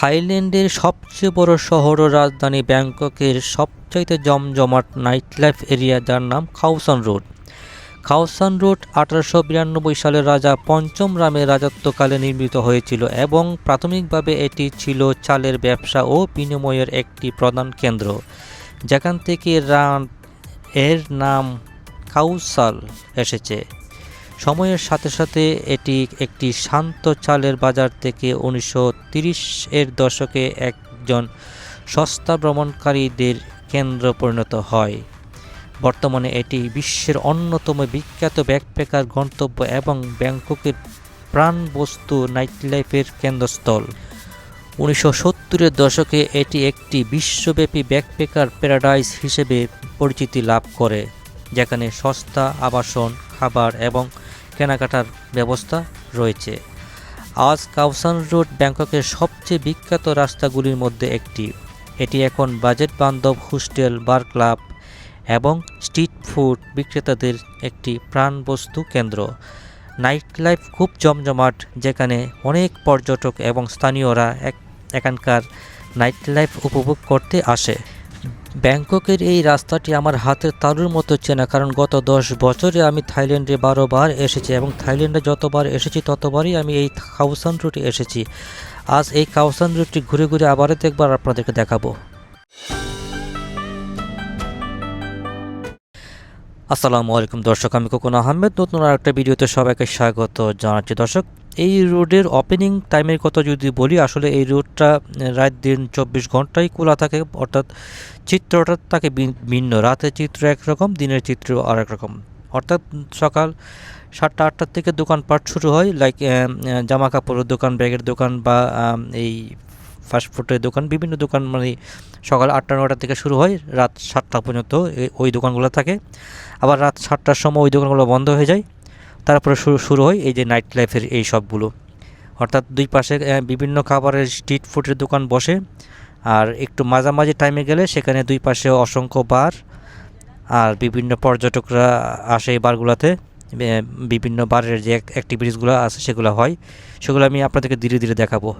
থাইল্যান্ডের সবচেয়ে বড় শহর ও রাজধানী ব্যাংককের সবচাইতে জমজমাট নাইট লাইফ এরিয়া, যার নাম খাউসান রোড। খাওসান রোড আঠারোশো বিরানব্বই সালে রাজা পঞ্চম রামের রাজত্বকালে নির্মিত হয়েছিল এবং প্রাথমিকভাবে এটি ছিল চালের ব্যবসা ও বিনিময়ের একটি প্রধান কেন্দ্র। যেখান থেকে রান এর নাম কাউসাল এসেছে। সময়ের সাথে সাথে এটি একটি শান্ত চালের বাজার থেকে উনিশশো এর দশকে একজন সস্তা ভ্রমণকারীদের কেন্দ্র পরিণত হয়। বর্তমানে এটি বিশ্বের অন্যতম বিখ্যাত ব্যাকপ্যাকার গন্তব্য এবং ব্যাংককের প্রাণবস্তু নাইটলাইফের কেন্দ্রস্থল। উনিশশো সত্তরের দশকে এটি একটি বিশ্বব্যাপী ব্যাকপ্যাকার প্যারাডাইস হিসেবে পরিচিতি লাভ করে, যেখানে সস্তা আবাসন, খাবার এবং কেনাকাটার ব্যবস্থা রয়েছে। আজ কাউসান রোড ব্যাংককের সবচেয়ে বিখ্যাত রাস্তাগুলির মধ্যে একটি। এটি এখন বাজেট বান্ধব হোস্টেল, বার ক্লাব এবং স্ট্রিট ফুড বিক্রেতাদের একটি প্রাণবস্তু কেন্দ্র। নাইট লাইফ খুব জমজমাট, যেখানে অনেক পর্যটক এবং স্থানীয়রা এখানকার নাইট লাইফ উপভোগ করতে আসে। ব্যাংককের এই রাস্তাটি আমার হাতের তালুর মতো চেনা, কারণ গত দশ বছরে আমি থাইল্যান্ডে বারো বার এসেছি এবং থাইল্যান্ডে যতবার এসেছি ততবারই আমি এই কাউসান রুটে এসেছি। আজ এই কাউসান রুটটি ঘুরে ঘুরে আবারও একবার আপনাদেরকে দেখাবো। আসসালামু আলাইকুম দর্শক, আমি কোকন আহমেদ। নতুন আর একটা ভিডিওতে সবাইকে স্বাগত জানাচ্ছি। দর্শক এই রোডের ওপেনিং টাইমের কথা যদি বলি, আসলে এই রোডটা রাত দিন চব্বিশ ঘন্টাই খোলা থাকে, অর্থাৎ চিত্রটা থাকে ভিন্ন। রাতের চিত্র একরকম, দিনের চিত্র আর রকম। অর্থাৎ সকাল সাতটা আটটার থেকে দোকানপাট শুরু হয় লাইক জামা কাপড়ের দোকান, ব্যাগের দোকান বা এই ফাস্টফুডের দোকান, বিভিন্ন দোকান মানে সকাল আটটা নটা থেকে শুরু হয়, রাত সাতটা পর্যন্ত ওই দোকানগুলো থাকে। আবার রাত সাতটার সময় ওই দোকানগুলো বন্ধ হয়ে যায়। তারপরে শুরু হয় এই যে নাইট লাইফের এই সবগুলো। অর্থাৎ দুই পাশে বিভিন্ন খাবারের স্ট্রিট ফুডের দোকান বসে, আর একটু মাঝামাঝি টাইমে গেলে সেখানে দুই পাশে অসংখ্য বার, আর বিভিন্ন পর্যটকরা আসে এই বারগুলোতে। বিভিন্ন বারের যে অ্যাক্টিভিটিসগুলো আছে সেগুলো হয়। সেগুলো আমি আপনাদেরকে ধীরে ধীরে দেখাবো।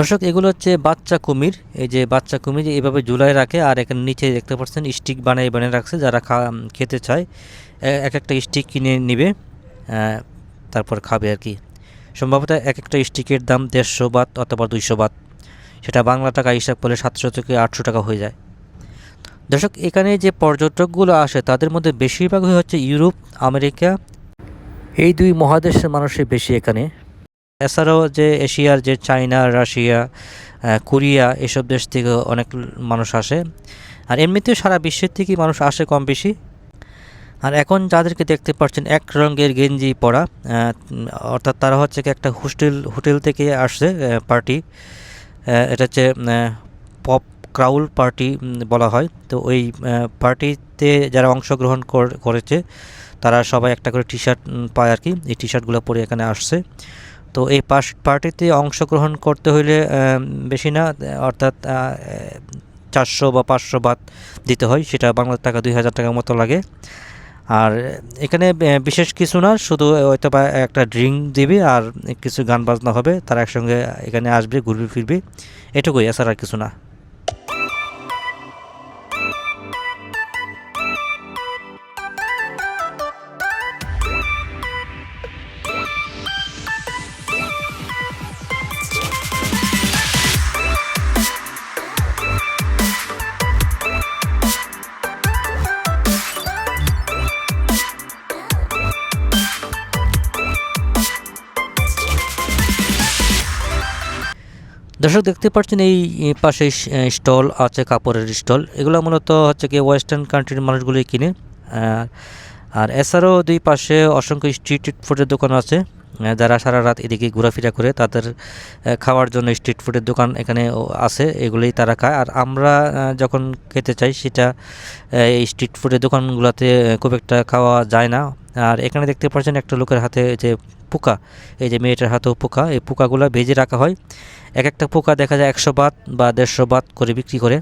দর্শক, এগুলো হচ্ছে বাচ্চা কুমির। এই যে বাচ্চা কুমির এভাবে ঝুলাই রাখে আর এখানে নিচে দেখতে পাচ্ছেন স্টিক বানিয়ে বানিয়ে রাখছে যারা খেতে চায়। এক একটা স্টিক কিনে নিবে তারপর খাবে আর কি। সম্ভবত এক একটা স্টিকের দাম দেড়শো বাত অথবা দুইশো বাত সেটা বাংলা টাকা হিসাব করলে সাতশো থেকে আটশো টাকা হয়ে যায়। দর্শক, এখানে যে পর্যটকগুলো আসে, তাদের মধ্যে বেশিরভাগই হচ্ছে ইউরোপ, আমেরিকা। এই দুই মহাদেশের মানুষই বেশি এখানে। এছাড়াও যে এশিয়ার যে চায়না রাশিয়া কোরিয়া এসব দেশ থেকে অনেক মানুষ আসে। আর এমনিতেও সারা বিশ্বের থেকেই মানুষ আসে কম বেশি আর এখন যাদেরকে দেখতে পাচ্ছেন এক রঙের গেঞ্জি পরা অর্থাৎ তারা হচ্ছে একটা হোস্টেল, হোটেল থেকে আসছে পার্টি। এটা হচ্ছে পপ ক্রাউল পার্টি বলা হয়। তো ওই পার্টিতে যারা অংশগ্রহণ করেছে, তারা সবাই একটা করে টি শার্ট পায় আর কি। এই টি শার্টগুলো পরে এখানে আসছে। তো এই পার্টিতে অংশগ্রহণ করতে হইলে বেশি না, অর্থাৎ চারশো বা পাঁচশো বাদ দিতে হয়, সেটা বাংলা টাকা দুই হাজার টাকার মতো লাগে। আর এখানে বিশেষ কিছু না, শুধু হয়তো বা একটা ড্রিঙ্ক দিবি আর কিছু গান বাজনা হবে, তারা একসঙ্গে এখানে আসবে, ঘুরবে, ফিরবি, এটুকুই, এছাড়া আর কিছু না। দর্শক দেখতে পাচ্ছেন এই পাশে স্টল আছে, কাপড়ের স্টল। এগুলো মূলত হচ্ছে কি ওয়েস্টার্ন কান্ট্রির মানুষগুলোই কিনে। আর এছাড়াও দুই পাশে অসংখ্য স্ট্রিট ফুডের দোকান আছে। যারা সারা রাত এদিকে ঘোরাফেরা করে তাদের খাওয়ার জন্য স্ট্রিট ফুডের দোকান এখানে আছে, এগুলোই তারা খায়। আর আমরা যখন খেতে চাই সেটা এই স্ট্রিট ফুডের দোকানগুলোতে খুব একটা খাওয়া যায় না। আর এখানে দেখতে পাচ্ছেন একটা লোকের হাতে যে পোকা, এই যে মেয়েটার হাতেও পোকা, এই পোকাগুলো ভেজে রাখা হয়। এক একটা পোকা দেখা যায় একশো বাত বা দেড়শো বাত করে বিক্রি করে।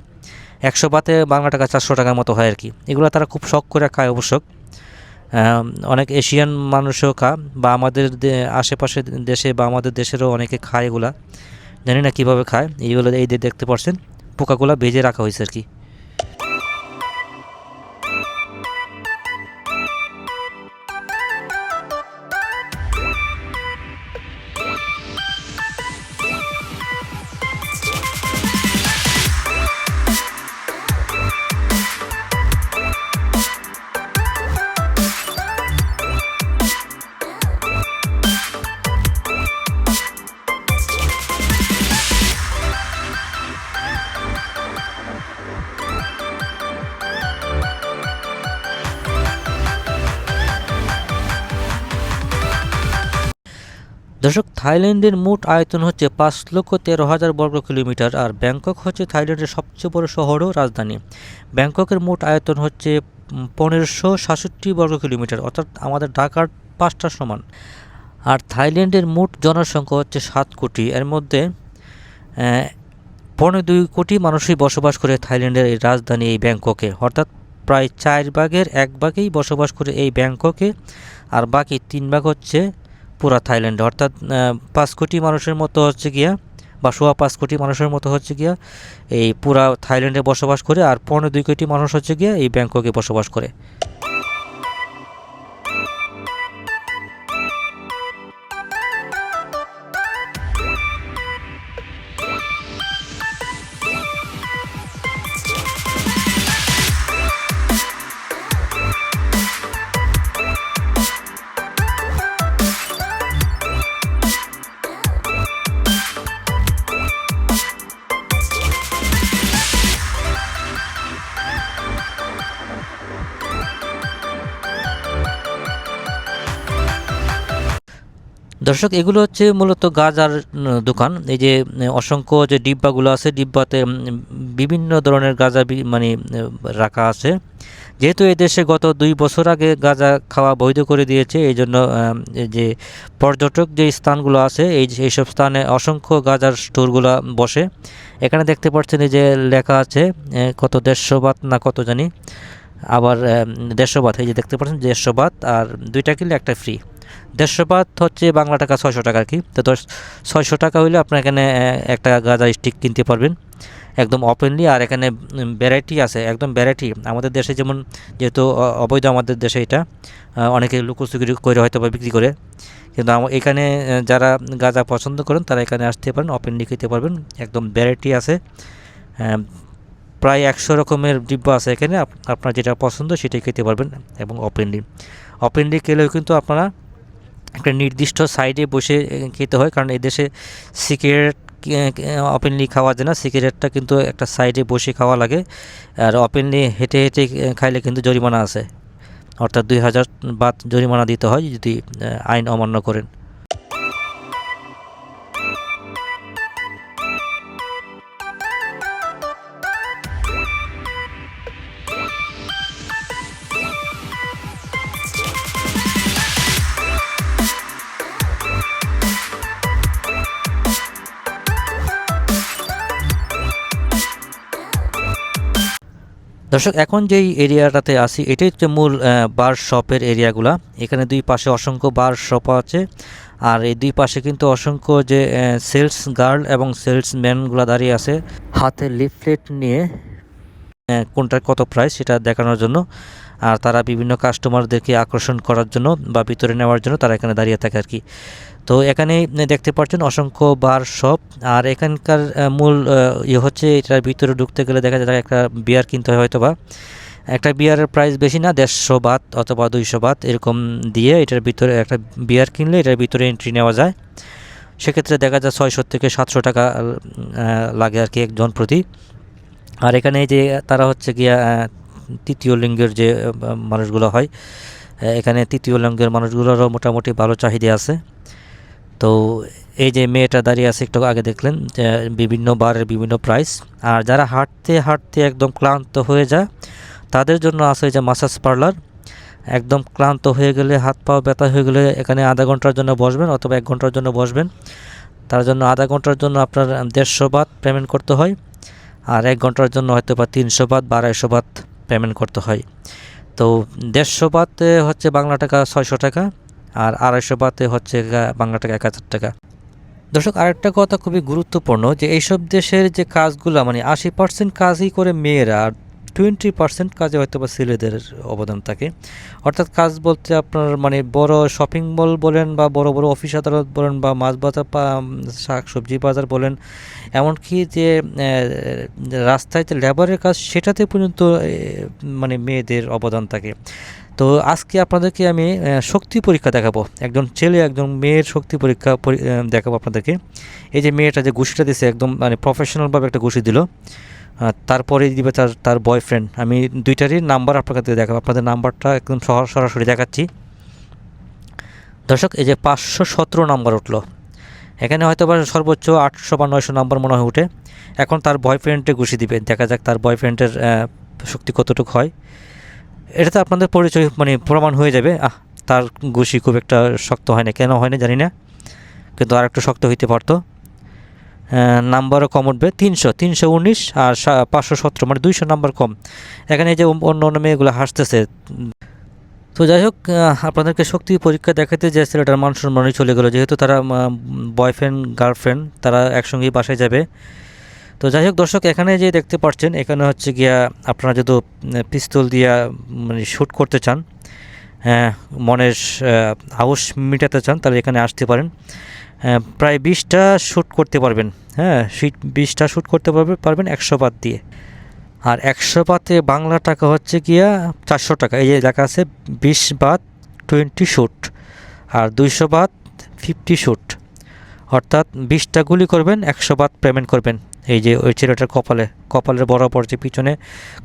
একশো বাতে বাংলা টাকা চারশো টাকার মতো হয় আর কি এগুলো তারা খুব শখ করে খায় অবশ্য। অনেক এশিয়ান মানুষও খা, বা আমাদের আশেপাশে দেশে বা আমাদের দেশেরও অনেকে খায় এগুলা। জানি না কীভাবে খায় এইগুলো এই যে দেখতে পাচ্ছেন পোকাগুলো ভেজে রাখা হয়েছে আর কি থাইল্যান্ডের মোট আয়তন হচ্ছে পাঁচ লক্ষ তেরো হাজার বর্গ কিলোমিটার আর ব্যাংকক হচ্ছে থাইল্যান্ডের সবচেয়ে বড় শহর ও রাজধানী। ব্যাংককের মোট আয়তন হচ্ছে পনেরোশো সাতষট্টি বর্গ কিলোমিটার অর্থাৎ আমাদের ঢাকার পাঁচটা সমান। আর থাইল্যান্ডের মোট জনসংখ্যা হচ্ছে সাত কোটি। এর মধ্যে আহ, পৌনে দুই কোটি মানুষই বসবাস করে থাইল্যান্ডের এই রাজধানী এই ব্যাংককে অর্থাৎ প্রায় চার ভাগের এক ভাগেই বসবাস করে এই ব্যাংককে আর বাকি তিন ভাগ হচ্ছে পুরা থাইল্যান্ডে। অর্থাৎ পাঁচ কোটি মানুষের মতো হচ্ছে গিয়া, বা সোয়া পাঁচ কোটি মানুষের মতো হচ্ছে গিয়া এই পুরা থাইল্যান্ডে বসবাস করে, আর পনেরো দুই কোটি মানুষ হচ্ছে গিয়া এই ব্যাংককে বসবাস করে। দর্শক, এগুলো হচ্ছে মূলত গাজার দোকান। এই যে অসংখ্য যে ডিব্বাগুলো আছে, ডিব্বাতে বিভিন্ন ধরনের গাজা মানে রাখা আছে। যেহেতু দেশে গত দুই বছর আগে গাঁজা খাওয়া বৈধ করে দিয়েছে, এই জন্য যে পর্যটক যে স্থানগুলো আছে, এই এইসব স্থানে অসংখ্য গাজার স্টোরগুলো বসে। এখানে দেখতে পাচ্ছেন যে লেখা আছে কত দেড়শো না কত জানি, আবার দেড়শো এই যে দেখতে পাচ্ছেন দেড়শো আর দুইটা কিনলে একটা ফ্রি। দেড়শো বাত হচ্ছে বাংলা টাকা ছয়শো টাকা আর কি। তো দশ, ছয়শো টাকা হইলে আপনার এখানে একটা গাঁজা স্টিক কিনতে পারবেন। একদম ওপেনলি আর এখানে ভ্যারাইটি আছে, একদম ভ্যারাইটি আমাদের দেশে যেমন, যেহেতু অবৈধ আমাদের দেশে এটা অনেকে লুকোচুরি করে হয়তো বা বিক্রি করে। কিন্তু এখানে যারা গাঁজা পছন্দ করেন, তারা এখানে আসতে পারেন ওপেনলি খেতে পারবেন। একদম ভ্যারাইটি আছে। প্রায় একশো রকমের ডিব্বা আছে এখানে, আপ- আপনার যেটা পছন্দ সেটাই খেতে পারবেন, এবং ওপেনলি ওপেনলি খেলেও কিন্তু আপনারা একটা নির্দিষ্ট সাইডে বসে খেতে হয়। কারণ এদেশে সিগারেট ওপেনলি খাওয়া যায় না। সিগারেটটা কিন্তু একটা সাইডে বসে খাওয়া লাগে। আর ওপেনলি হেঁটে হেঁটে খাইলে কিন্তু জরিমানা আছে। অর্থাৎ দুই হাজার বাদ জরিমানা দিতে হয় যদি আইন অমান্য করেন। দর্শক, এখন যেই এরিয়াটাতে আসি এটাই হচ্ছে মূল বার শপের এরিয়াগুলা। এখানে দুই পাশে অসংখ্য বার শপ আছে। আর এই দুই পাশে কিন্তু অসংখ্য যে সেলস গার্ল এবং সেলস সেলসম্যানগুলো দাঁড়িয়ে আছে। হাতে লিফলেট নিয়ে কোনটার কত প্রাইস সেটা দেখানোর জন্য। আর তারা বিভিন্ন কাস্টমারদেরকে আকর্ষণ করার জন্য বা ভিতরে নেওয়ার জন্য তারা এখানে দাঁড়িয়ে থাকে আর কি। তো এখানে দেখতে পাচ্ছেন অসংখ্য বার শপ। আর এখানকার মূল ইয়ে হচ্ছে এটার ভিতরে ঢুকতে গেলে দেখা যায় একটা বিয়ার কিনতে হয় হয়তো বা একটা বিয়ারের প্রাইস বেশি না, দেড়শো বাত অথবা দুইশো বাত এরকম দিয়ে এটার ভিতরে একটা বিয়ার কিনলে এটার ভিতরে এন্ট্রি নেওয়া যায়। সেক্ষেত্রে দেখা যায় ছয়শো থেকে সাতশো টাকা লাগে আর কি একজন প্রতি। আর এখানে যে তারা হচ্ছে গিয়া তৃতীয় লিঙ্গের যে মানুষগুলো হয় এখানে তৃতীয় লিঙ্গের মানুষগুলোরও মোটামুটি ভালো চাহিদা আছে। তো এই যে মেয়েটা দাঁড়িয়ে আছে, একটু আগে দেখলেন বিভিন্ন বারের বিভিন্ন প্রাইস আর যারা হাঁটতে হাঁটতে একদম ক্লান্ত হয়ে যায়, তাদের জন্য আছে যে মাসাজ পার্লার একদম ক্লান্ত হয়ে গেলে, হাত পা ব্যথা হয়ে গেলে এখানে আধা ঘণ্টার জন্য বসবেন অথবা এক ঘণ্টার জন্য বসবেন। তার জন্য আধা ঘণ্টার জন্য আপনার দেড়শো বাদ পেমেন্ট করতে হয়। আর এক ঘণ্টার জন্য হয়তো বা তিনশো বাদ বা আড়াইশো বাত পেমেন্ট করতে হয়। তো দেড়শো বাতে হচ্ছে বাংলা টাকা ছয়শো টাকা। আর আড়াইশো বাতে হচ্ছে বাংলা টাকা এক হাজার টাকা। দর্শক, আরেকটা কথা খুবই গুরুত্বপূর্ণ যে এইসব দেশের যে কাজগুলো মানে আশি পার্সেন্ট কাজই করে মেয়েরা আর টোয়েন্টি পার্সেন্ট কাজে হয়তো বা ছেলেদের অবদান থাকে। অর্থাৎ কাজ বলতে আপনার মানে বড় শপিং মল বলেন বা বড় বড় অফিস আদালত বলেন বা মাছ বাজার শাক সবজি বাজার বলেন, এমনকি যে রাস্তায় যে লেবারের কাজ, সেটাতে পর্যন্ত মানে মেয়েদের অবদান থাকে। তো আজকে আপনাদেরকে আমি শক্তি পরীক্ষা দেখাবো। একজন ছেলে, একজন মেয়ের শক্তি পরীক্ষা পরি- দেখাবো আপনাদেরকে। এই যে মেয়েটা যে ঘুষিটা দিছে, একদম মানে প্রফেশনালভাবে একটা ঘুষি দিল। তারপরে দিবে তার তার বয়ফ্রেন্ড আমি দুইটারই নাম্বার আপনার কাছে দেখাবো। আপনাদের নাম্বারটা একদম সরাসরি দেখাচ্ছি। দর্শক, এই যে পাঁচশো সতেরো নাম্বার উঠল। এখানে হয়তো বা সর্বোচ্চ আটশো বা নয়শো নাম্বার মনে হয় উঠে। এখন তার বয়ফ্রেন্ডে ঘুষি দিবে। দেখা যাক তার বয়ফ্রেন্ডের শক্তি কতটুকু হয়। এটাতে আপনাদের পরিচয় মানে প্রমাণ হয়ে যাবে। আহ, তার ঘুষি খুব একটা শক্ত হয় না কেন হয় না জানি না। কিন্তু আর একটু শক্ত হইতে পারতো। নাম্বারও কম উঠবে। তিনশো তিনশো উনিশ আর পাঁচশো সতেরো মানে দুইশো নাম্বার কম। এখানে যে অন্য অন্য মেয়েগুলো হাসতেছে। তো যাই হোক আপনাদেরকে শক্তি পরীক্ষা দেখাতে যে ছেলেটার মান সম্মানই চলে গেলো। যেহেতু তারা বয়ফ্রেন্ড গার্লফ্রেন্ড তারা একসঙ্গেই বাসায় যাবে। তো যাই হোক দর্শক এখানে যে দেখতে পাচ্ছেন এখানে হচ্ছে গিয়া আপনারা যদি পিস্তল দিয়া মানে শ্যুট করতে চান হ্যাঁ, মনের আউশ মেটাতে চান তাহলে এখানে আসতে পারেন। প্রায় বিশটা শ্যুট করতে পারবেন হ্যাঁ বিশটা শ্যুট করতে পারবে পারবেন একশো বাদ দিয়ে। আর একশো বাতে বাংলা টাকা হচ্ছে গিয়া চারশো টাকা এই যে লেখা আছে বিশ বাদ টোয়েন্টি শ্যুট আর দুইশো বাত ফিফটি শ্যুট অর্থাৎ বিশটা গুলি করবেন একশো বাদ পেমেন্ট করবেন। এই যে ওই ছেলেটার কপালে, কপালের বরাবর যে পিছনে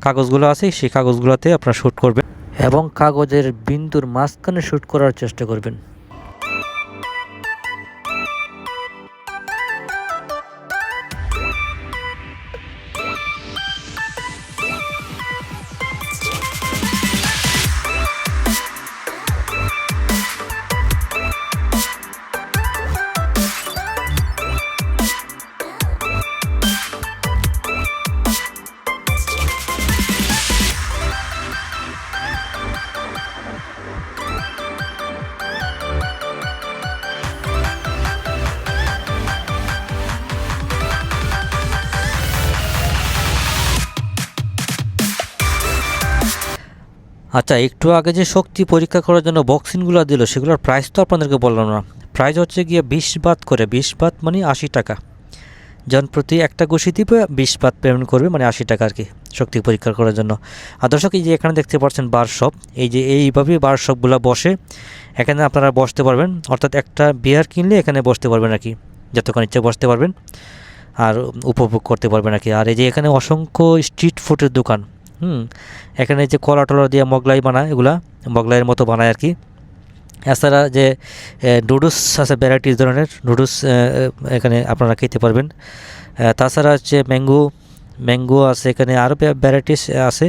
কাগজগুলো আছে, সেই কাগজগুলোতে আপনারা শ্যুট করবেন এবং কাগজের বিন্দুর মাঝখানে শ্যুট করার চেষ্টা করবেন। আচ্ছা একটু আগে যে শক্তি পরীক্ষা করার জন্য বক্সিনগুলো দিল, সেগুলোর প্রাইস তো আপনাদেরকে বললাম না। প্রাইস হচ্ছে গিয়ে বিশ বাত করে, বিশ বাত মানে আশি টাকা। জন প্রতি একটা দিবে বিশ বাত পেমেন্ট করবে মানে আশি টাকা আর কি শক্তি পরীক্ষা করার জন্য। আর দর্শক, এই যে এখানে দেখতে পাচ্ছেন বার শপ এই যে এইভাবেই বার শপগুলো বসে, এখানে আপনারা বসতে পারবেন। অর্থাৎ একটা বিয়ার কিনলে এখানে বসতে পারবেন আর কি যতক্ষণ ইচ্ছে বসতে পারবেন। আর উপভোগ করতে পারবেন আর কি আর এই যে এখানে অসংখ্য স্ট্রিট ফুডের দোকান। হুম, এখানে যে কলা টলা দিয়ে মগলাই বানায়, এগুলা মগলাইয়ের মতো বানায় আর কি। এছাড়া যে নুডলস আছে, ভ্যারাইটিস ধরনের, নুডলস এখানে আপনারা খেতে পারবেন। তাছাড়া হচ্ছে ম্যাঙ্গো ম্যাঙ্গো আছে, এখানে আরও ভ্যারাইটিস আছে।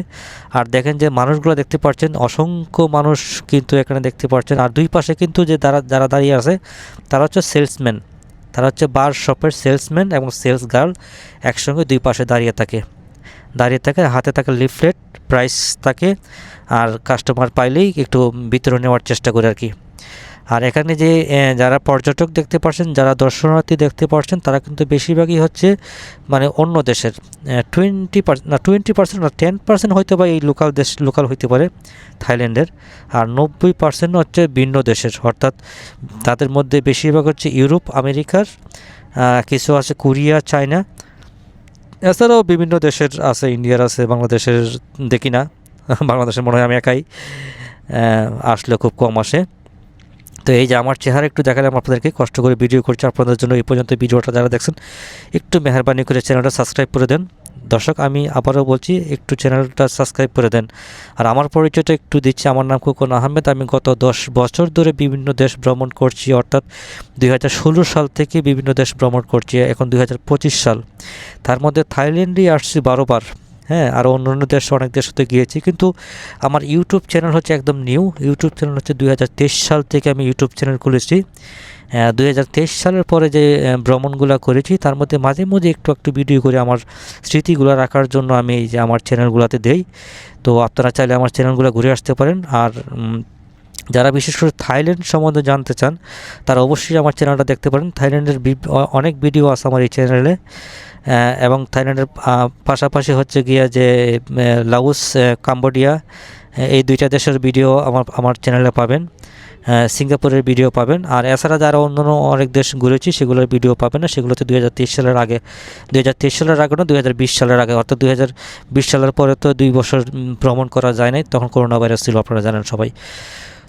আর দেখেন যে, মানুষগুলো দেখতে পাচ্ছেন অসংখ্য মানুষ কিন্তু এখানে দেখতে পাচ্ছেন আর দুই পাশে কিন্তু যে যারা যারা দাঁড়িয়ে আছে, তারা হচ্ছে সেলসম্যান। তারা হচ্ছে বার শপের সেলসম্যান এবং সেলস গার্ল একসঙ্গে দুই পাশে দাঁড়িয়ে থাকে। দাঁড়িয়ে থাকে, হাতে থাকে লিফলেট প্রাইস থাকে, আর কাস্টমার পাইলেই একটু বিতরণ নেওয়ার চেষ্টা করে আর কি। আর এখানে যে যারা পর্যটক দেখতে পাচ্ছেন যারা দর্শনার্থী দেখতে পাচ্ছেন তারা কিন্তু বেশিরভাগই হচ্ছে মানে অন্য দেশের টোয়েন্টি পার্সেন্ট না টোয়েন্টি পার্সেন্ট না টেন পার্সেন্ট হয়তো বা এই লোকাল দেশ লোকাল হইতে পারে, থাইল্যান্ডের। আর নব্বই পার্সেন্ট হচ্ছে ভিন্ন দেশের, অর্থাৎ তাদের মধ্যে বেশিরভাগ হচ্ছে ইউরোপ, আমেরিকার কিছু আছে কোরিয়া, চায়না এছাড়াও বিভিন্ন দেশের আছে, ইন্ডিয়ার আছে, বাংলাদেশের দেখি না বাংলাদেশের মনে হয় আমি একাই আসলে খুব কম আসে। তো এই যে আমার চেহারা একটু দেখালাম আপনাদেরকে কষ্ট করে ভিডিও করছি। আপনাদের জন্য এই পর্যন্ত ভিডিওটা যারা দেখছেন, একটু মেহরবানি করে চ্যানেলটা সাবস্ক্রাইব করে দেন। দর্শক, আমি আবারও বলছি, একটু চ্যানেলটা সাবস্ক্রাইব করে দেন। আর আমার পরিচয়টা একটু দিচ্ছি, আমার নাম খোকন আহমেদ। আমি গত দশ বছর ধরে বিভিন্ন দেশ ভ্রমণ করছি, অর্থাৎ দুই হাজার ষোলো সাল থেকে বিভিন্ন দেশ ভ্রমণ করছি, এখন দুই হাজার পঁচিশ সাল। তার মধ্যে থাইল্যান্ডই আসছি বারোবার হ্যাঁ আর অন্য অন্য দেশ, অনেক দেশ হতে গিয়েছি। কিন্তু আমার ইউটিউব চ্যানেল হচ্ছে একদম নিউ ইউটিউব চ্যানেল হচ্ছে দুই হাজার তেইশ সাল থেকে আমি ইউটিউব চ্যানেল খুলেছি। দুই হাজার তেইশ সালের পরে যে ভ্রমণগুলো করেছি, তার মধ্যে মাঝে মধ্যে একটু একটু ভিডিও করে আমার স্মৃতিগুলো রাখার জন্য আমি এই যে আমার চ্যানেলগুলোতে দেই। তো আপনারা চাইলে আমার চ্যানেলগুলো ঘুরে আসতে পারেন। আর যারা বিশেষ করে থাইল্যান্ড সম্বন্ধে জানতে চান, তারা অবশ্যই আমার চ্যানেলটা দেখতে পারেন। থাইল্যান্ডের অনেক ভিডিও আছে আমার এই চ্যানেলে এবং থাইল্যান্ডের পাশাপাশি হচ্ছে গিয়া যে লাউস কাম্বোডিয়া এই দুইটা দেশের ভিডিও আমার আমার চ্যানেলে পাবেন সিঙ্গাপুরের ভিডিও পাবেন, আর এছাড়া যারা অন্য অনেক দেশ ঘুরেছি, সেগুলোর ভিডিও পাবেন না, সেগুলো হচ্ছে দুই হাজার তেইশ সালের আগে, দুই হাজার তেইশ সালের আগে না দুই হাজার বিশ সালের আগে, অর্থাৎ দুই হাজার বিশ সালের পরে তো দুই বছর ভ্রমণ করা যায় নাই, তখন করোনা ভাইরাস ছিল, আপনারা জানেন সবাই।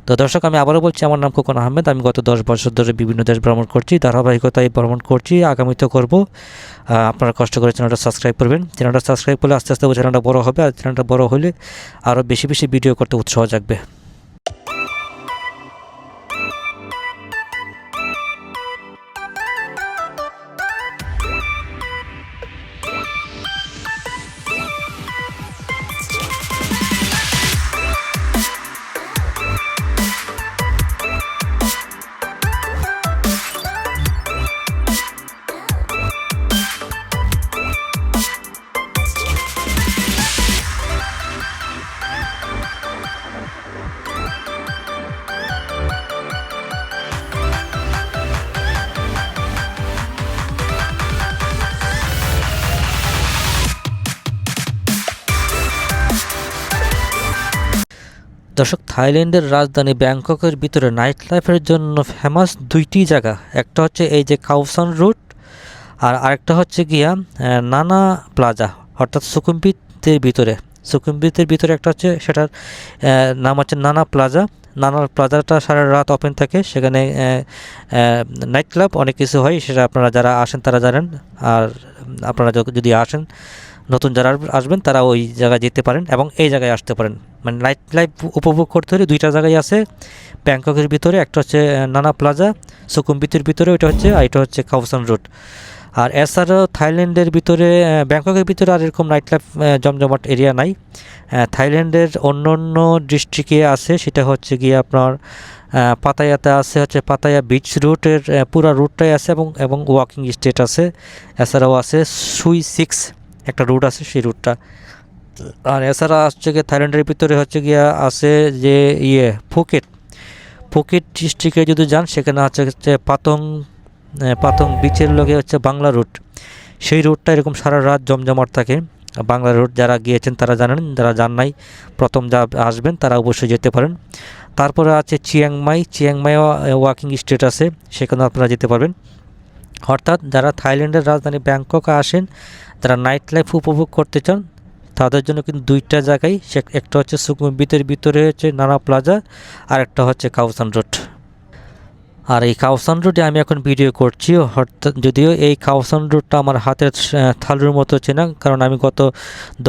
তো দর্শক, আমি আবারও বলছি, আমার নাম খোকন আহমেদ। আমি গত দশ বছর ধরে বিভিন্ন দেশ ভ্রমণ করছি, ধারাবাহিকতায় ভ্রমণ করছি, আগামীতে করব। আপনারা কষ্ট করে চ্যানেলটা সাবস্ক্রাইব করবেন। চ্যানেলটা সাবস্ক্রাইব করলে আস্তে আস্তে চ্যানেলটা বড় হবে, আর চ্যানেলটা বড় হলে আরও বেশি বেশি ভিডিও করতে উৎসাহ জাগবে। থাইল্যান্ডের রাজধানী ব্যাংককের ভিতরে নাইট লাইফের জন্য ফেমাস দুইটি জায়গা। একটা হচ্ছে এই যে কাউসান রুট, আর আরেকটা হচ্ছে গিয়া নানা প্লাজা, অর্থাৎ সুকুম্বিতের ভিতরে। সুকুম্বিতের ভিতরে একটা হচ্ছে, সেটার নাম হচ্ছে নানা প্লাজা। নানা প্লাজাটা সারা রাত ওপেন থাকে, সেখানে নাইট ক্লাব অনেক কিছু হয়, সেটা আপনারা যারা আসেন তারা জানেন। আর আপনারা যদি আসেন নতুন যারা আসবেন, তারা ওই জায়গায় যেতে পারেন এবং এই জায়গায় আসতে পারেন। মানে নাইট লাইফ উপভোগ করতে হলে দুইটা জায়গায় আছে। ব্যাংককের ভিতরে, একটা হচ্ছে নানা প্লাজা সুকুম্বিতের ভিতরে, ওইটা হচ্ছে, আর এটা হচ্ছে কাউসান রোড আর এছাড়াও থাইল্যান্ডের ভিতরে ব্যাংককের ভিতরে আর এরকম নাইট লাইফ জমজমাট এরিয়া নাই। থাইল্যান্ডের অন্য অন্য ডিস্ট্রিক্টে আছে, সেটা হচ্ছে গিয়ে আপনার পাতায়াতে আছে, হচ্ছে পাতায়া বিচ রুটের পুরা রুটটাই আছে এবং এবং ওয়াকিং স্টেট আছে। এছাড়াও আছে সুই সিক্স একটা রুট আছে সেই রুটটা আর এছাড়া আসছে গিয়ে থাইল্যান্ডের ভিতরে হচ্ছে গিয়া আছে যে ইয়ে ফুকেট ফুকেট ডিস্ট্রিক্টে যদি যান, সেখানে হচ্ছে হচ্ছে পাতং পাতং বিচের লোকে হচ্ছে বাংলা রুট সেই রুটটা এরকম সারা রাত জমজমাট থাকে। বাংলা রুট যারা গিয়েছেন তারা জানেন, যারা যান নাই, প্রথম যা আসবেন তারা অবশ্যই যেতে পারেন। তারপরে আছে চিয়াংমাই চিয়াংমাইও ওয়াকিং স্টেট আছে সেখানে আপনারা যেতে পারবেন। অর্থাৎ যারা থাইল্যান্ডের রাজধানী ব্যাংককে আসেন, যারা নাইট লাইফ উপভোগ করতে চান, তাদের জন্য কিন্তু দুইটা জায়গায় সে একটা হচ্ছে সুকুম্বিতের ভিতরে হচ্ছে নানা প্লাজা, আর একটা হচ্ছে কাউসান রোড। আর এই কাউসান রোডে আমি এখন ভিডিও করছি, অর্থাৎ যদিও এই কাউসান রোডটা আমার হাতের থালুর মতো চেনা কারণ আমি গত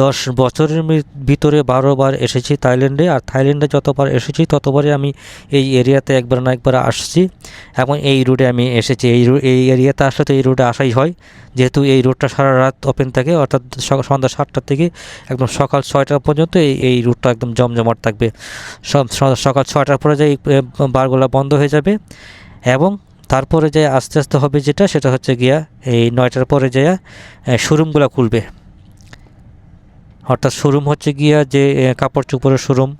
দশ বছরের ভিতরে বারোবার এসেছি থাইল্যান্ডে, আর থাইল্যান্ডে যতবার এসেছি ততবারই আমি এই এরিয়াতে একবার না একবার আসছি। এবং এই রোডে আমি এসেছি। এই এই এরিয়াতে আসলে তো এই রোডে আসাই হয়। যেহেতু এই রোডটা সারা রাত ওপেন থাকে, অর্থাৎ সন্ধ্যা সাতটা থেকে একদম সকাল ছয়টা পর্যন্ত এই এই রুটটা একদম জমজমাট থাকবে। সকাল ছয়টার পরে যে এই বারগুলা বন্ধ হয়ে যাবে এবং তারপরে যে আস্তে আস্তে হবে যেটা, সেটা হচ্ছে গিয়া এই নয়টার পরে যে শোরুমগুলো খুলবে। অর্থাৎ শোরুম হচ্ছে গিয়া যে কাপড় চোপড়ের শোরুম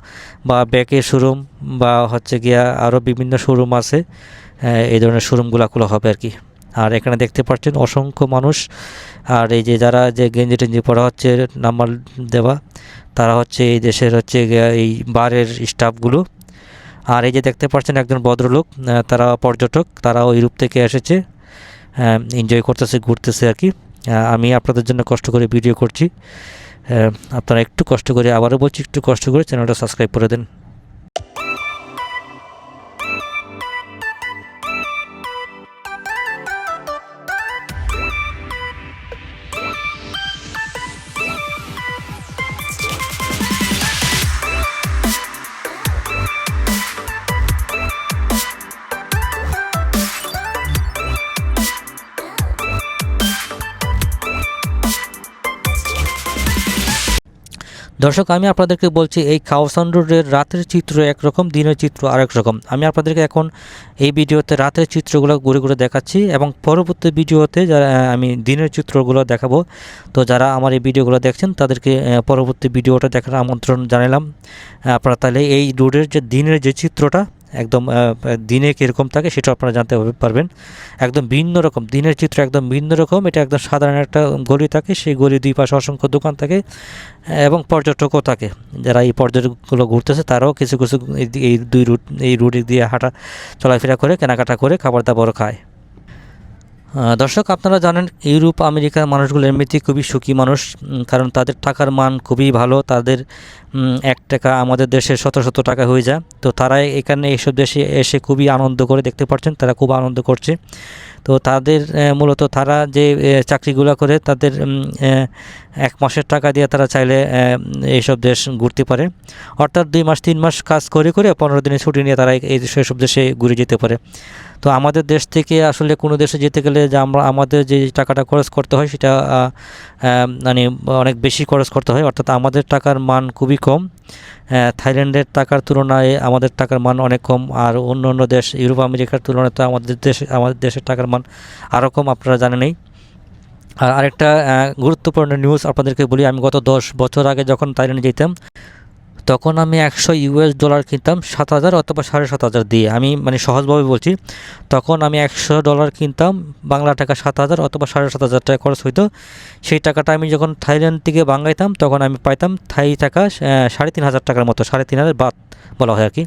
বা ব্যাগের শোরুম বা হচ্ছে গিয়া আরও বিভিন্ন শোরুম আছে এই ধরনের শোরুমগুলো খোলা হবে আর কি। আর এখানে দেখতে পাচ্ছেন অসংখ্য মানুষ, আর এই যে যারা যে গেঞ্জি টেঞ্জি পরা হচ্ছে, নাম্বার দেওয়া, তারা হচ্ছে এই দেশের হচ্ছে এই বারের স্টাফগুলো। আর এই যে দেখতে পাচ্ছেন একজন ভদ্রলোক তারা পর্যটক, তারা ওই রূপ থেকে এসেছে এনজয় করতেছে, ঘুরতেছে আর কি। আমি আপনাদের জন্য কষ্ট করে ভিডিও করছি। আপনারা একটু কষ্ট করে আবারও বলছি একটু কষ্ট করে চ্যানেলটা সাবস্ক্রাইব করে দেন। দর্শক, আমি আপনাদেরকে বলছি, এই কাউসান রোডের রাতের চিত্র একরকম, দিনের চিত্র আরেক রকম। আমি আপনাদেরকে এখন এই ভিডিওতে রাতের চিত্রগুলো ঘুরে ঘুরে দেখাচ্ছি এবং পরবর্তী ভিডিওতে যারা আমি দিনের চিত্রগুলো দেখাবো, তো যারা আমার এই ভিডিওগুলো দেখছেন, তাদেরকে পরবর্তী ভিডিওটা দেখার আমন্ত্রণ জানালাম আপনারা তাহলে এই রোডের যে দিনের যে চিত্রটা একদম দিনে কীরকম থাকে সেটা আপনারা জানতে পারবেন। একদম ভিন্ন রকম, দিনের চিত্র একদম ভিন্ন রকম। এটা একদম সাধারণ একটা গলি থাকে, সেই গলি দুই পাশে অসংখ্য দোকান থাকে এবং পর্যটকও থাকে। যারা এই পর্যটকগুলো ঘুরতেছে, তারাও কিছু কিছু এই দুই রুট এই রুট দিয়ে হাঁটা, চলাফেরা করে, কেনাকাটা করে খাবার দাবারও খায়। দর্শক, আপনারা জানেন ইউরোপ, আমেরিকার মানুষগুলো এমনিতেই খুবই সুখী মানুষ কারণ তাদের টাকার মান খুবই ভালো, তাদের এক টাকা আমাদের দেশে শত শত টাকা হয়ে যায়। তো তারা এখানে এইসব দেশে এসে খুবই আনন্দ করে দেখতে পাচ্ছেন, তারা খুব আনন্দ করছে। তো তাদের মূলত তারা যে চাকরিগুলো করে, তাদের এক মাসের টাকা দিয়ে তারা চাইলে এইসব দেশ ঘুরতে পারে। অর্থাৎ দুই মাস, তিন মাস কাজ করে করে পনেরো দিনের ছুটি নিয়ে তারা এই, সেসব দেশে ঘুরে যেতে পারে। তো আমাদের দেশ থেকে আসলে কোনো দেশে যেতে গেলে যে আমরা, আমাদের যে টাকাটা খরচ করতে হয় সেটা মানে অনেক বেশি খরচ করতে হয়। অর্থাৎ আমাদের টাকার মান খুবই কম। থাইল্যান্ডের টাকার তুলনায় আমাদের টাকার মান অনেক কম। আর অন্য অন্য দেশ, ইউরোপ আমেরিকার তুলনায় তো আমাদের দেশে, আমাদের দেশের টাকার মান আরও কম, আপনারা জানেনই আর আরেকটা গুরুত্বপূর্ণ নিউজ আপনাদেরকে বলি, আমি গত দশ বছর আগে যখন থাইল্যান্ডে যেতাম তখন আমি একশো ইউএস ডলার কিনতাম, সাত হাজার অথবা সাড়ে সাত হাজার দিয়ে। আমি মানে সহজভাবে বলছি, তখন আমি একশো ডলার কিনতাম, বাংলা টাকা সাত হাজার অথবা সাড়ে সাত হাজার টাকা খরচ হইতো। সেই টাকাটা আমি যখন থাইল্যান্ড থেকে বাঙাইতাম তখন আমি পাইতাম থাই টাকা সাড়ে তিন হাজার টাকার মতো, সাড়ে তিন হাজার বাদ বলা হয় আর কি।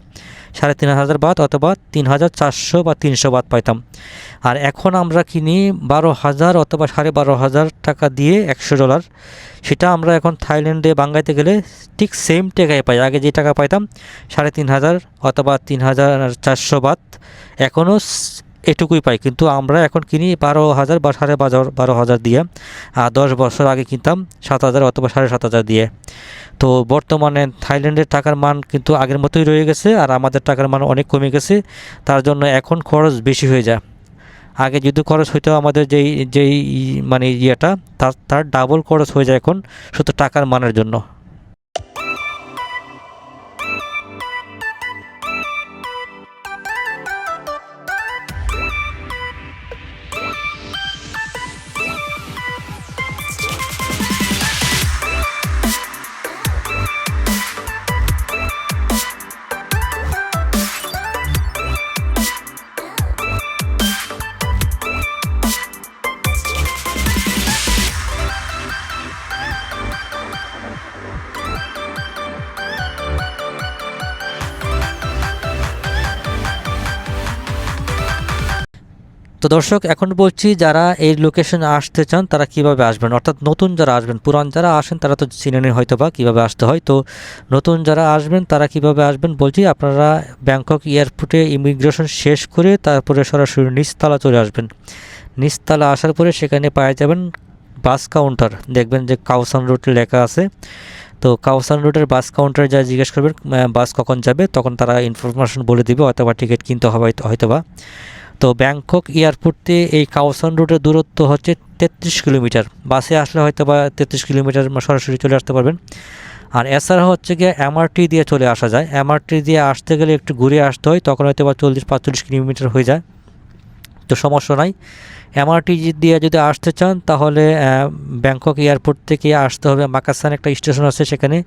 সাড়ে তিন হাজার বাদ অথবা তিন হাজার চারশো বা তিনশো বাদ পাইতাম। আর এখন আমরা কিনি বারো হাজার অথবা সাড়ে বারো হাজার টাকা দিয়ে একশো ডলার। সেটা আমরা এখন থাইল্যান্ডে বাঙ্গাইতে গেলে ঠিক সেম টাকায় পাই। আগে যে টাকা পাইতাম সাড়ে তিন হাজার অথবা তিন হাজার চারশো বাদ, এখনও এটুকুই পাই। কিন্তু আমরা এখন কিনি বারো হাজার বা সাড়ে বারো বারো হাজার দিয়ে, আর দশ বছর আগে কিনতাম সাত হাজার অথবা সাড়ে সাত হাজার দিয়ে। তো বর্তমানে থাইল্যান্ডের টাকার মান কিন্তু আগের মতোই রয়ে গেছে আর আমাদের টাকার মান অনেক কমে গেছে। তার জন্য এখন খরচ বেশি হয়ে যায়। আগে যদি খরচ হইতো আমাদের যেই যেই মানে ইয়েটা, তার তার ডাবল খরচ হয়ে যায় এখন শুধু টাকার মানের জন্য। তো দর্শক, এখন বলছি যারা এই লোকেশনে আসতে চান, তারা কীভাবে আসবেন? অর্থাৎ নতুন যারা আসবেন, পুরান যারা আসেন, তারা তো চিনেনি হয়তো বা কীভাবে আসতে হয়। তো নতুন যারা আসবেন, তারা কীভাবে আসবেন বলছি, আপনারা ব্যাংকক এয়ারপোর্টে ইমিগ্রেশন শেষ করে তারপরে সরাসরি নিচতলা চলে আসবেন। নিচতলা আসার পরে সেখানে পাওয়া যাবেন বাস কাউন্টার দেখবেন যে কাউসান রুটে লেখা আছে। তো কাউসান রুটের বাস কাউন্টারে যা জিজ্ঞেস করবেন বাস কখন যাবে, তখন তারা ইনফরমেশন বলে দিবে, অথবা টিকিট কিনতে হবে হয়তো- হয়তোবা। তো ব্যাংকক এয়ারপোর্টে এই কাউসান রোডের দূরত্ব হচ্ছে তেত্রিশ কিলোমিটার। বাসে আসলে হয়তো বা তেত্রিশ কিলোমিটার সরাসরি চলে আসতে পারবেন। আর এছাড়া হচ্ছে গিয়ে এমআরটি দিয়ে চলে আসা যায়। এমআরটি দিয়ে আসতে গেলে একটু ঘুরে আসতে হয়, তখন হয়তো বা চল্লিশ পাঁচচল্লিশ কিলোমিটার হয়ে যায়। তো সমস্যা নাই। এমআরটি দিয়ে যদি আসতে চান, তাহলে ব্যাংকক এয়ারপোর্ট থেকে আসতে হবে। মাকাসান একটা স্টেশন আছে সেখানে।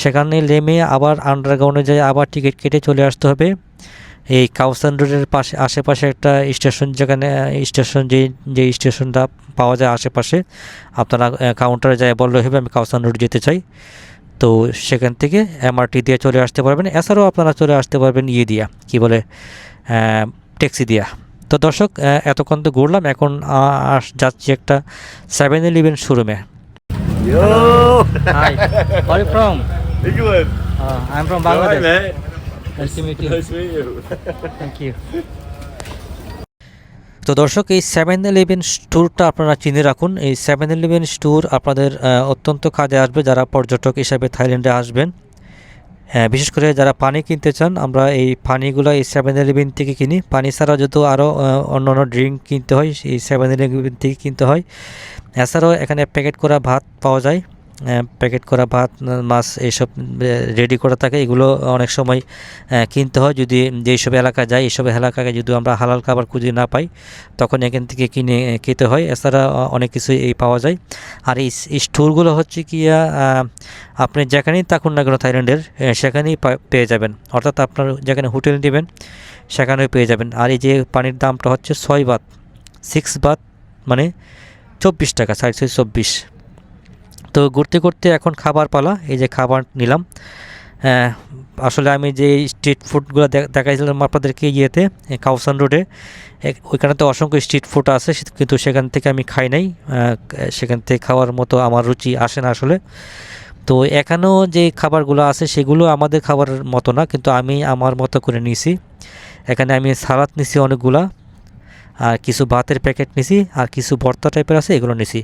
সেখানে নেমে আবার আন্ডারগ্রাউন্ডে যায় আবার টিকিট কেটে চলে আসতে হবে। এই কাউসান রোডের পাশে আশেপাশে একটা স্টেশন যেখানে স্টেশন যে যে স্টেশনটা পাওয়া যায় আশেপাশে আপনারা কাউন্টারে যায় বললে হবে আমি কাউসান রোড যেতে চাই তো সেখান থেকে এমআরটি দিয়ে চলে আসতে পারবেন এছাড়াও আপনারা চলে আসতে পারবেন ইয়ে দিয়া কি বলে ট্যাক্সি দিয়া তো দর্শক এতক্ষণ তো ঘুরলাম এখন আস- যাচ্ছি একটা সেভেন ইলেভেন শোরুমে Yo! Hi R from England. I am from Hi, mate. Nice to meet you. Nice to meet you. Thank you তো দর্শক এই সেভেন ইলেভেন স্টোরটা আপনারা চিনে রাখুন। এই সেভেন ইলেভেন স্টোর আপনাদের অত্যন্ত কাজে আসবে যারা পর্যটক হিসাবে থাইল্যান্ডে আসবেন। হ্যাঁ বিশেষ করে যারা পানি কিনতে চান আমরা এই পানিগুলো এই সেভেন ইলেভেন থেকে কিনি। পানি ছাড়া যত আরও অন্য অন্য ড্রিঙ্ক কিনতে হয় এই সেভেন ইলেভেন থেকে কিনতে হয়। এছাড়াও এখানে প্যাকেট করা ভাত পাওয়া যায়। প্যাকেট করা ভাত, মাছ এইসব রেডি করা থাকে, এগুলো অনেক সময় কিনতে হয়। যদি যেসব এলাকা যায় এইসব এলাকায় যদি আমরা হালাল খাবার খুঁজে না পাই, তখন এখান থেকে কিনে, খেতে হয়। এছাড়া অনেক কিছু এই পাওয়া যায়। আর এই স্টোরগুলো হচ্ছে কি আপনি যেখানেই থাকুন না কেন থাইল্যান্ডের সেখানেই পেয়ে যাবেন। অর্থাৎ আপনার যেখানে হোটেল নেবেন, সেখানেও পেয়ে যাবেন। আর এই যে পানির দামটা হচ্ছে ছয় বাত সিক্স বাত মানে চব্বিশ টাকা, সাড়ে ছয় চব্বিশ। তো ঘুরতে ঘুরতে এখন খাবার পালা এই যে খাবার নিলাম। হ্যাঁ, আসলে আমি যে স্ট্রিট ফুডগুলো দেখাইছিলাম আপনাদেরকে ইয়েতে কাউসান রোডে ওইখানে তো অসংখ্য স্ট্রিট ফুড আছে কিন্তু সেখান থেকে আমি খাই নাই সেখান থেকে খাওয়ার মতো আমার রুচি আসে না আসলে। তো এখানেও যে খাবারগুলো আছে সেগুলো আমাদের খাবারের মতো না কিন্তু আমি আমার মতো করে নিয়েছি এখানে আমি সালাদ নিছি অনেকগুলা। আর কিছু ভাতের প্যাকেট নিছি, আর কিছু ভর্তা টাইপের আছে, এগুলো নিছি।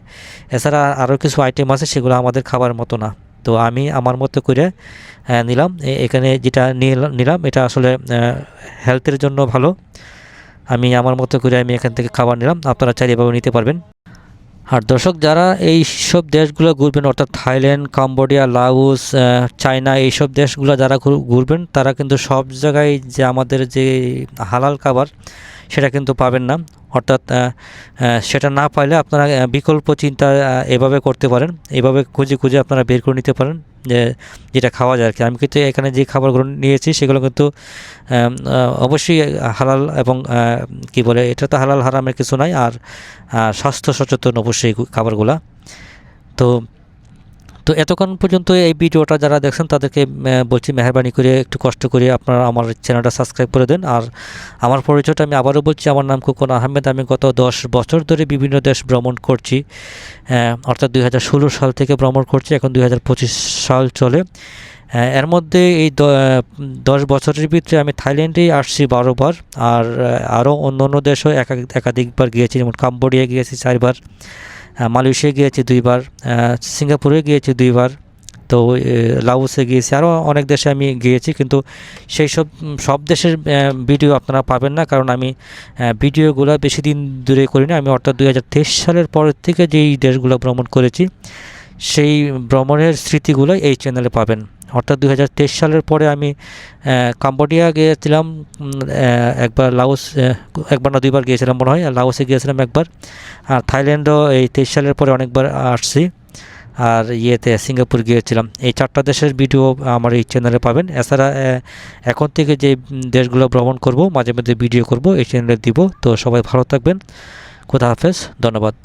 এছাড়া আরও কিছু আইটেম আছে, সেগুলো আমাদের খাবার মতো না। তো আমি আমার মতো করে নিলাম। এখানে যেটা নিল- নিলাম, এটা আসলে হেলথের জন্য ভালো। আমি আমার মতো করে আমি এখান থেকে খাবার নিলাম। আপনারা চাইলে এভাবে নিতে পারবেন। আর দর্শক, যারা এই সব দেশগুলো ঘুরবেন, অর্থাৎ থাইল্যান্ড, কম্বোডিয়া লাউস চায়না, এইসব দেশগুলো যারা ঘুরবেন, তারা কিন্তু সব জায়গায় যে আমাদের যে হালাল খাবার সেটা কিন্তু পাবেন না। অর্থাৎ সেটা না পাইলে আপনারা বিকল্প চিন্তা এভাবে করতে পারেন। এভাবে খুঁজে খুঁজে আপনারা বের করে নিতে পারেন, যে, যেটা খাওয়া যায় আর কি আমি কিন্তু এখানে যে খাবারগুলো নিয়েছি, সেগুলো কিন্তু অবশ্যই হালাল এবং কি বলে, এটা তো হালাল, হারামের কিছু নাই। আর স্বাস্থ্য সচেতন অবশ্যই খাবারগুলা। তো তো এতক্ষণ পর্যন্ত এই ভিডিওটা যারা দেখছেন, তাদেরকে বলছি মেহরবানি করে, একটু কষ্ট করে আপনারা আমার চ্যানেলটা সাবস্ক্রাইব করে দেন। আর আমার পরিচয়টা আমি আবারও বলছি, আমার নাম খোকন আহমেদ। আমি গত দশ বছর ধরে বিভিন্ন দেশ ভ্রমণ করছি অর্থাৎ দুই হাজার ষোলো সাল থেকে ভ্রমণ করছি, এখন দুই হাজার পঁচিশ সাল চলে। এর মধ্যে এই দশ বছরের ভিতরে আমি থাইল্যান্ডেই আসছি বারোবার আর আরও অন্য অন্য দেশও একাধিক একাধিকবার গিয়েছি। যেমন কাম্বোডিয়া গিয়েছি চারবার। মালয়েশিয়া গিয়েছি দুইবার সিঙ্গাপুরে গিয়েছি দুইবার, তো লাউসে গিয়েছি আরও অনেক দেশে আমি গিয়েছি, কিন্তু সেই সব সব দেশের ভিডিও আপনারা পাবেন না, কারণ আমি ভিডিওগুলো বেশি দিন দূরে করি না আমি অর্থাৎ দু হাজার তেইশ সালের পর থেকে যেই দেশগুলো ভ্রমণ করেছি সেই ভ্রমণের স্মৃতিগুলো এই চ্যানেলে পাবেন। অর্থাৎ দুই হাজার তেইশ সালের পরে আমি কাম্বোডিয়া গিয়েছিলাম একবার আহ, একবার না দুইবার গিয়েছিলাম মনে হয় আর লাওসে গিয়েছিলাম একবার। আর থাইল্যান্ডও এই তেইশ সালের পরে অনেকবার আসছি। আর ইয়েতে সিঙ্গাপুর গিয়েছিলাম। এই চারটা দেশের ভিডিও আমার এই চ্যানেলে পাবেন। এছাড়া এখন থেকে যে দেশগুলো ভ্রমণ করব মাঝে মধ্যে ভিডিও করব এই চ্যানেলে দিব। তো সবাই ভালো থাকবেন। খুদা হাফেজ ধন্যবাদ।